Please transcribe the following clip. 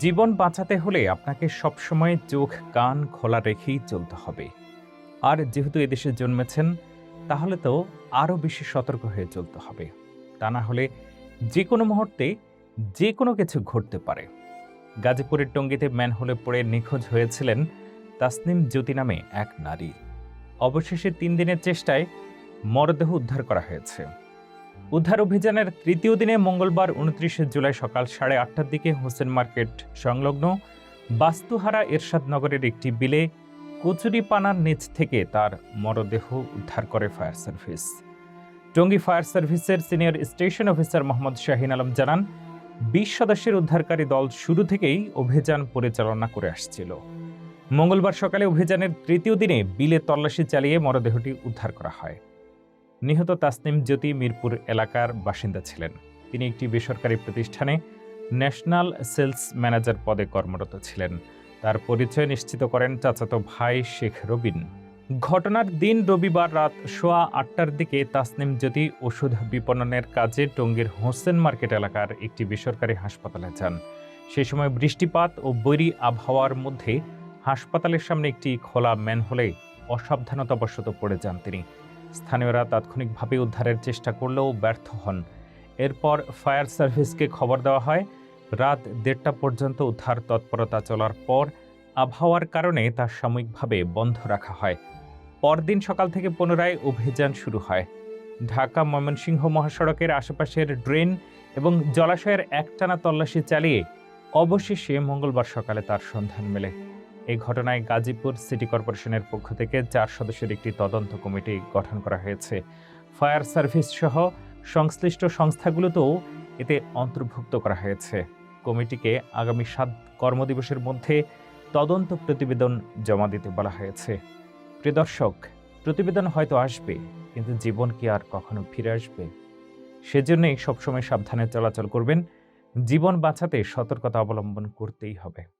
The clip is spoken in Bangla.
জীবন বাঁচাতে হলে আপনাকে সবসময় চোখ, কান খোলা রেখেই চলতে হবে। আর যেহেতু এদেশে জন্মেছেন, তাহলে তো আরও বেশি সতর্ক হয়ে চলতে হবে। তা না হলে যে কোনো মুহূর্তে যে কোনো কিছু ঘটতে পারে। গাজীপুরের টঙ্গীতে ম্যানহোলে পড়ে নিখোঁজ হয়েছিলেন তাসনিম জ্যোতি নামে এক নারী। অবশেষে তিন দিনের চেষ্টায় মরদেহ উদ্ধার করা হয়েছে। উদ্ধার অভিযানের তৃতীয় দিনে মঙ্গলবার উনত্রিশে জুলাই সকাল সাড়ে আটটার দিকে হোসেন মার্কেট সংলগ্ন বাস্তুহারা এরশাদ নগরের একটি বিলে কচুরিপানার নিচ থেকে তার মরদেহ উদ্ধার করে ফায়ার সার্ভিস। টঙ্গী ফায়ার সার্ভিসের senior station officer Mohammad Shahin Alam জানান, বিশ সদস্যের উদ্ধারকারী দল শুরু থেকেই অভিযান পরিচালনা করে আসছিল। মঙ্গলবার সকালে অভিযানের তৃতীয় দিনে বিলে তল্লাশি চালিয়ে মরদেহটি উদ্ধার করা হয়। নিহত তাসনিম জ্যোতি মিরপুর এলাকার বাসিন্দা ছিলেন। তিনি একটি বেসরকারি প্রতিষ্ঠানে ন্যাশনাল সেলস ম্যানেজার পদে কর্মরত ছিলেন। তার পরিচয় নিশ্চিত করেন চাচাতো ভাই শেখ রবিন। ঘটনার দিন রবিবার রাত সোয়া আটটার দিকে তাসনিম জ্যোতি ওষুধ বিপণনের কাজে টঙ্গীর হোসেন মার্কেট এলাকার একটি বেসরকারি হাসপাতালে যান। সে সময় বৃষ্টিপাত ও বৈরি আবহাওয়ার মধ্যে হাসপাতালের সামনে একটি খোলা ম্যানহোলে অসাবধানতাবশত পড়ে যান তিনি। স্থানীয়রা তাৎক্ষণিকভাবে উদ্ধারের চেষ্টা করলেও ব্যর্থ হন। এরপর ফায়ার সার্ভিসকে খবর দেওয়া হয়, রাত দেড়টা পর্যন্ত উদ্ধার তৎপরতা চলার পর আবহাওয়ার কারণে তা সাময়িকভাবে বন্ধ রাখা হয়। পরদিন সকাল থেকে পুনরায় অভিযান শুরু হয়। ঢাকা ময়মনসিংহ মহাসড়কের আশেপাশের ড্রেন এবং জলাশয়ের একটানা তল্লাশি চালিয়ে অবশেষে মঙ্গলবার সকালে তার সন্ধান মেলে। এই ঘটনায় গাজীপুর সিটি কর্পোরেশনের পক্ষ থেকে চার সদস্যের একটি তদন্ত কমিটি গঠন করা হয়েছে। ফায়ার সার্ভিস সহ সংশ্লিষ্ট সংস্থাগুলোতেও এতে অন্তর্ভুক্ত করা হয়েছে। কমিটিকে আগামী সাত কর্মদিবসের মধ্যে তদন্ত প্রতিবেদন জমা দিতে বলা হয়েছে। প্রিয় দর্শক, প্রতিবেদন হয়তো আসবে, কিন্তু জীবন কি আর কখনো ফিরে আসবে? সেজন্যই সবসময় সাবধানে চলাচল করবেন। জীবন বাঁচাতে সতর্কতা অবলম্বন করতেই হবে।